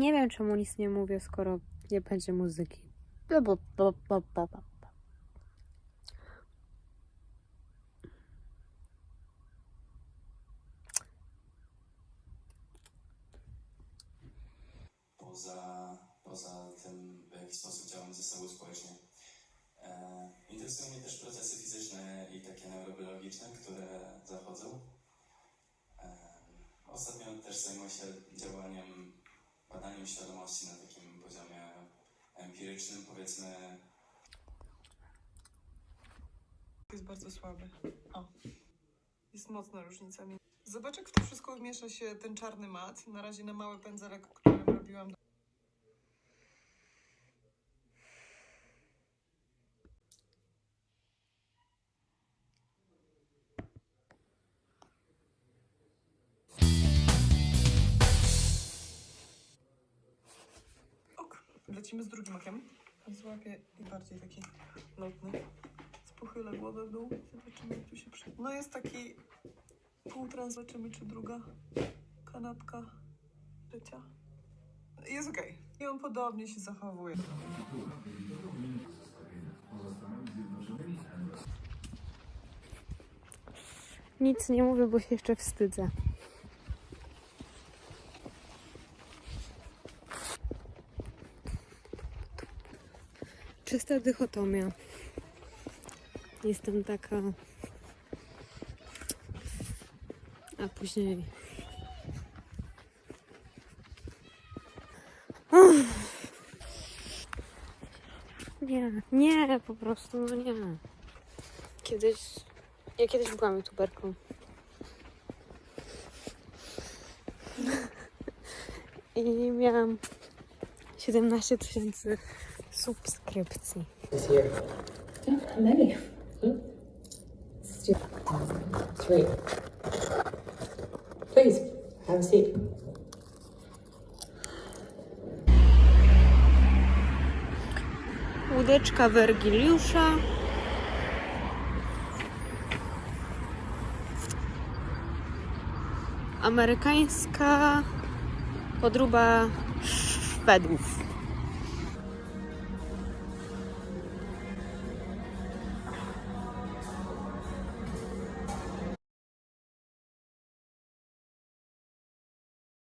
Nie wiem, czemu nic nie mówię, skoro nie będzie muzyki. Poza, poza tym, w jaki sposób działamy ze sobą społecznie. E, interesują mnie też procesy fizyczne i takie neurobiologiczne, które zachodzą. E, ostatnio też zajmuję się działaniem, badaniem świadomości na takim poziomie empirycznym, powiedzmy, jest bardzo słaby. O. Jest mocna różnica. Zobacz, jak w to wszystko wmiesza się ten czarny mat. Na razie na mały pędzelek, którym robiłam. Lecimy z drugim okiem. Złapię i bardziej taki lotny. Pochylę głowę w dół. Zobaczymy, jak tu się przy... No jest taki półtrans. Zobaczymy, czy druga kanapka życia. Jest okej. I on podobnie się zachowuje. Nic nie mówię, bo się jeszcze wstydzę. Czysta dychotomia. Jestem taka. A później. Uff. Nie, nie, po prostu, no nie. Kiedyś. Ja kiedyś byłam youtuberką. I miałam 17 tysięcy subskrypcji. Please, have a seat. Łódeczka Wergiliusza. Amerykańska podróba Szwedów.